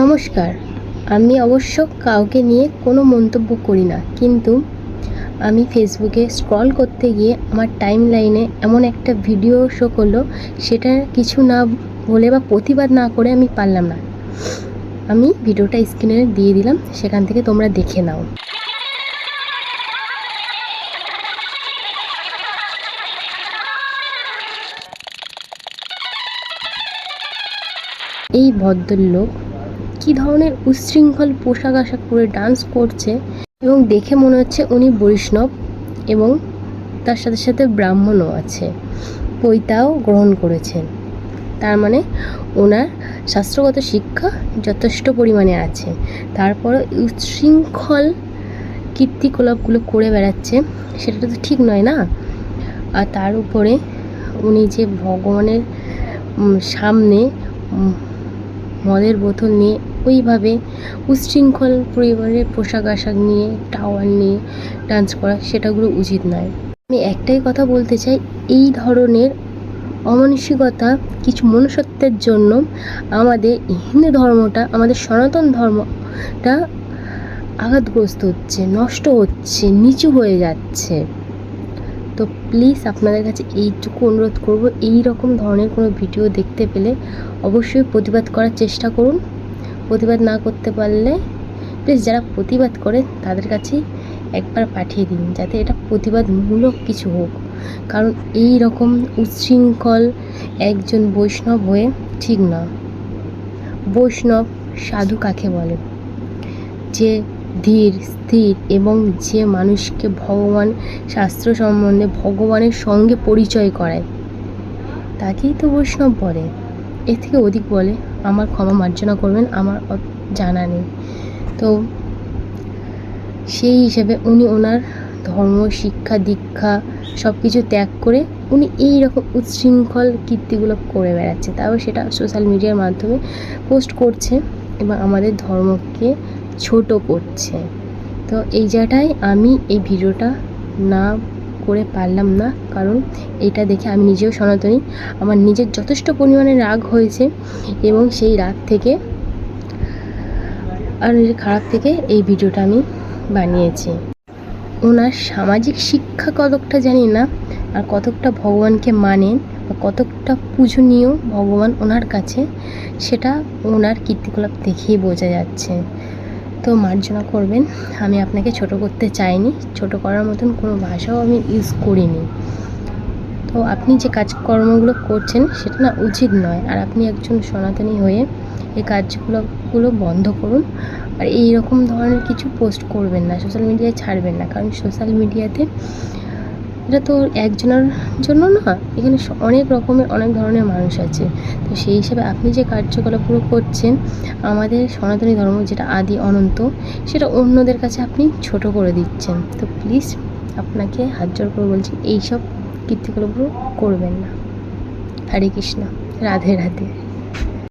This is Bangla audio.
নমস্কার। আমি অবশ্য কাউকে নিয়ে কোনো মন্তব্য করি না, কিন্তু আমি ফেসবুকে স্ক্রল করতে গিয়ে আমার টাইম লাইনে এমন একটা ভিডিও শো করল, সেটা কিছু না বলে বা প্রতিবাদ না করে আমি পারলাম না। আমি ভিডিওটা স্ক্রিনে দিয়ে দিলাম, সেখান থেকে তোমরা দেখে নাও। এই ভদ্রলোক কী ধরনের উচ্ছৃঙ্খল পোশাক আশাক পরে ডান্স করছে এবং দেখে মনে হচ্ছে উনি বৈষ্ণব এবং তার সাথে সাথে ব্রাহ্মণও আছে। পৈতাও গ্রহণ করেছেন। তার মানে ওনার শাস্ত্রগত শিক্ষা যথেষ্ট পরিমাণে আছে। তারপরে উচ্ছৃঙ্খল কীর্তিকলাপগুলো করে বেড়াচ্ছে, সেটা তো ঠিক নয় না? আর তার উপরে উনি যে ভগবানের সামনে মদের বোতল নিয়ে ওইভাবে উচ্ছৃঙ্খল পরিবারের পোশাক আশাক নিয়ে টাওয়ার নিয়ে ডান্স করা সেটাগুলো উচিত নয়। আমি একটাই কথা বলতে চাই, এই ধরনের অমানসিকতা, কিছু মনুষ্যত্বের জন্য আমাদের হিন্দু ধর্মটা, আমাদের সনাতন ধর্মটা আঘাতগ্রস্ত হচ্ছে, নষ্ট হচ্ছে, নিচু হয়ে যাচ্ছে। তো প্লিজ আপনাদের কাছে এইটুকু অনুরোধ করব এই রকম ধরনের কোনো ভিডিও দেখতে পেলে অবশ্যই প্রতিবাদ করার চেষ্টা করুন। প্রতিবাদ না করতে পারলে প্লিজ যারা প্রতিবাদ করে তাদের কাছে একবার পাঠিয়ে দিন, যাতে এটা প্রতিবাদমূলক কিছু হোক। কারণ এই রকম উচ্ছৃঙ্খল একজন বৈষ্ণব হয়ে ঠিক না। বৈষ্ণব সাধু কাকে বলে? যে ধীর, স্থির এবং যে মানুষকে ভগবান শাস্ত্র সম্বন্ধে ভগবানের সঙ্গে পরিচয় করায়, তাকেই তো বৈষ্ণব বলে। এর থেকে অধিক বলে, আমার ক্ষমা মার্জনা করবেন, আমার জানা নেই। তো সেই হিসেবে উনি ওনার ধর্ম, শিক্ষা, দীক্ষা সব কিছু ত্যাগ করে উনি এই রকম উচ্ছৃঙ্খল কীর্তিগুলো করে বেড়াচ্ছে। তাও সেটা সোশ্যাল মিডিয়ার মাধ্যমে পোস্ট করছে এবং আমাদের ধর্মকে ছোট করছে। তো এই জায়গাটায় আমি এই ভিডিওটা না করে পারলাম না। কারণ এটা দেখে আমি নিজেও সনাতনী। আমার নিজের যথেষ্ট পরিমাণে রাগ হয়েছে এবং সেই রাগ থেকে আর খারাপ থেকে এই ভিডিওটা আমি বানিয়েছি। ওনার সামাজিক শিক্ষা কতকটা জানি না, আর কতকটা ভগবানকে মানেন বা কতকটা পূজনীয় ভগবান ওনার কাছে, সেটা ওনার কীর্তিকলাপ দেখেই বোঝা যাচ্ছে। তো মার্জনা করবেন। আমি আপনাকে ছোট করতে চাইনি। ছোট করার মতন কোনো ভাষাও আমি ইউজ করিনি। তো আপনি যে কাজকর্মগুলো করছেন, সেটা না উচিত নয়। আর আপনি একজন সনাতনী হয়ে এই কাজগুলোগুলো বন্ধ করুন। আর এই রকম ধরনের কিছু পোস্ট করবেন না। সোশ্যাল মিডিয়ায় ছাড়বেন না। কারণ সোশ্যাল মিডিয়াতে এটা তো একজনের জন্য না, এখানে অনেক রকমের, অনেক ধরনের মানুষ আছে। তো সেই হিসাবে আপনি যে কার্যকলাপগুলো করছেন, আমাদের সনাতনী ধর্ম যেটা আদি অনন্ত, সেটা অন্যদের কাছে আপনি ছোট করে দিচ্ছেন। তো প্লিজ আপনাকে হাত জোর করে বলছি, এইসব কীর্তিকলাপগুলো করবেন না। হরে কৃষ্ণ, রাধে রাধে।